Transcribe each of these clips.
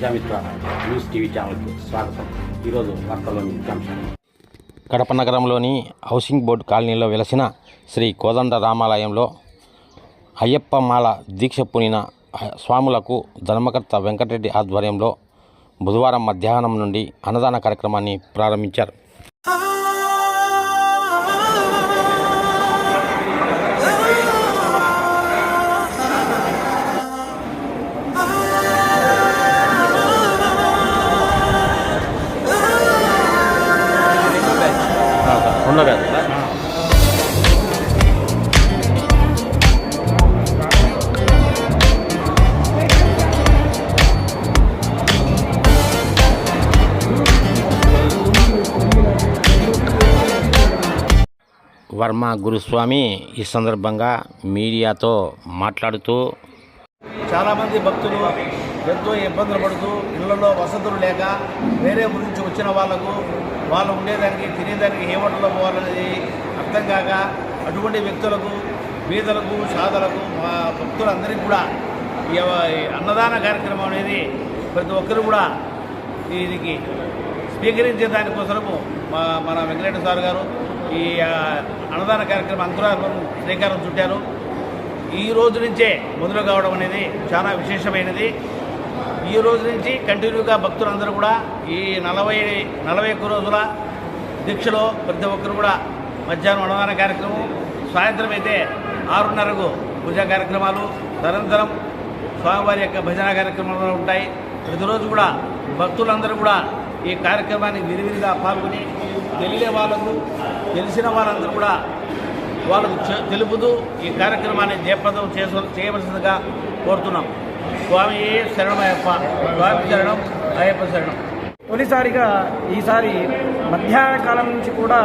Prajamitra news TV ఛానల్కి స్వాగతం. ఈరోజు వార్తల్లోని ముఖ్యాంశాలు కడప నగరంలోని హౌసింగ్ బోర్డు కాలనీలో వెలసిన శ్రీ కోదండ రామాలయంలో అయ్యప్ప మాల దీక్ష పూనిన స్వాములకు ధర్మకర్త వెంకటరెడ్డి ఆధ్వర్యంలో బుధవారం మధ్యాహ్నం నుండి అన్నదాన కార్యక్రమాన్ని ప్రారంభించారు. ఉండగా వర్మ గురుస్వామి ఈ సందర్భంగా మీడియాతో మాట్లాడుతూ చాలామంది భక్తులు ఎంతో ఇబ్బందులు పడుతూ ఇళ్ళలో వసతులు లేక వేరే గురించి వచ్చిన వాళ్ళకు వాళ్ళు ఉండేదానికి తినేదానికి ఏ హోటల్లో పోవాలనేది అర్థం కాక అటువంటి వ్యక్తులకు బీదలకు సాధలకు మా భక్తులందరికీ కూడా ఈ అన్నదాన కార్యక్రమం అనేది ప్రతి ఒక్కరు కూడా దీనికి స్వీకరించే దానికోసము మా మన వెంకటేశ్వర సార్ గారు ఈ అన్నదాన కార్యక్రమం అంకురార్పణ శ్రీకారం చుట్టారు. ఈ రోజు నుంచే మొదలు కావడం అనేది చాలా విశేషమైనది. ఈ రోజు నుంచి కంటిన్యూగా భక్తులందరూ కూడా ఈ నలభై నలభై ఒక్క రోజుల దీక్షలో ప్రతి ఒక్కరు కూడా మధ్యాహ్నం అన్నదాన కార్యక్రమం సాయంత్రం అయితే ఆరున్నరకు పూజా కార్యక్రమాలు తదనంతరం స్వామివారి యొక్క భజన కార్యక్రమాలు ఉంటాయి. ప్రతిరోజు కూడా భక్తులందరూ కూడా ఈ కార్యక్రమాన్ని విరివిరిగా పాల్గొని తెలియని వాళ్ళకు తెలిసిన వాళ్ళందరూ కూడా వాళ్ళకు తెలుపుతూ ఈ కార్యక్రమాన్ని జయప్రదం చేసు చేయవలసిందిగా కోరుతున్నాం. స్వామి శరణమయ్యప్ప. స్వామి శరణం అయ్యప్ప శరణం. తొలిసారిగా ఈసారి మధ్యాహ్న కాలం నుంచి కూడా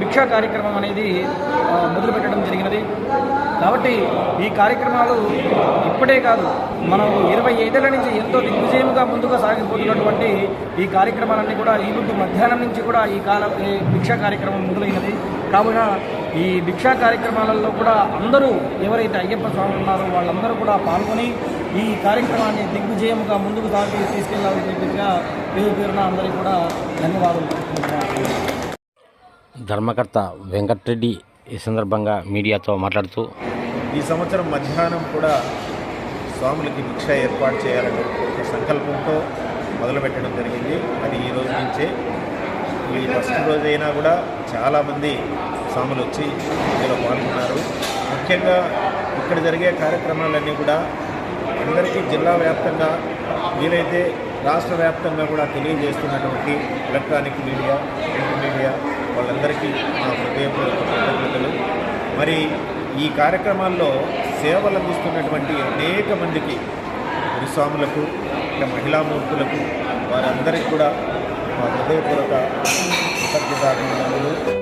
భిక్షా కార్యక్రమం అనేది మొదలుపెట్టడం జరిగినది. కాబట్టి ఈ కార్యక్రమాలు ఇప్పుడే కాదు మనం ఇరవై ఐదేళ్ళ నుంచి ఎంతో దిగ్విజయముగా ముందుగా సాగిపోతున్నటువంటి ఈ కార్యక్రమాలన్నీ కూడా ఈ ముందు మధ్యాహ్నం నుంచి కూడా ఈ కాల ఈ భిక్షా కార్యక్రమం మొదలైనది. కావున ఈ భిక్షా కార్యక్రమాలలో కూడా అందరూ ఎవరైతే అయ్యప్ప స్వామి ఉన్నారో వాళ్ళందరూ కూడా పాల్గొని ఈ కార్యక్రమాన్ని దిగ్విజయముగా ముందుకు సాగి తీసుకెళ్ళాలని చెప్పిగా పేరు పేరున అందరికీ కూడా ధన్యవాదాలు. ధర్మకర్త వెంకటరెడ్డి ఈ సందర్భంగా మీడియాతో మాట్లాడుతూ ఈ సంవత్సరం మధ్యాహ్నం కూడా స్వాములకి భిక్ష ఏర్పాటు చేయాలనే ఒక సంకల్పంతో మొదలుపెట్టడం జరిగింది అది ఈ రోజు నుంచే ఈ ఫస్ట్ రోజైనా కూడా చాలామంది స్వాములు వచ్చి ఇందులో పాల్గొన్నారు. ముఖ్యంగా ఇక్కడ జరిగే కార్యక్రమాలన్నీ కూడా అందరికీ జిల్లా వ్యాప్తంగా వీలైతే రాష్ట్ర వ్యాప్తంగా కూడా తెలియజేస్తున్నటువంటి ఎలక్ట్రానిక్ మీడియా ప్రింట్ మీడియా వాళ్ళందరికీ మా హృదయపూర్వక కృతజ్ఞతలు. మరి ఈ కార్యక్రమాల్లో సేవలు అందిస్తున్నటువంటి అనేక మందికి గురుస్వాములకు ఇంకా మహిళామూర్తులకు వారందరికీ కూడా మా హృదయపూర్వక కృతజ్ఞతాభినందనలు.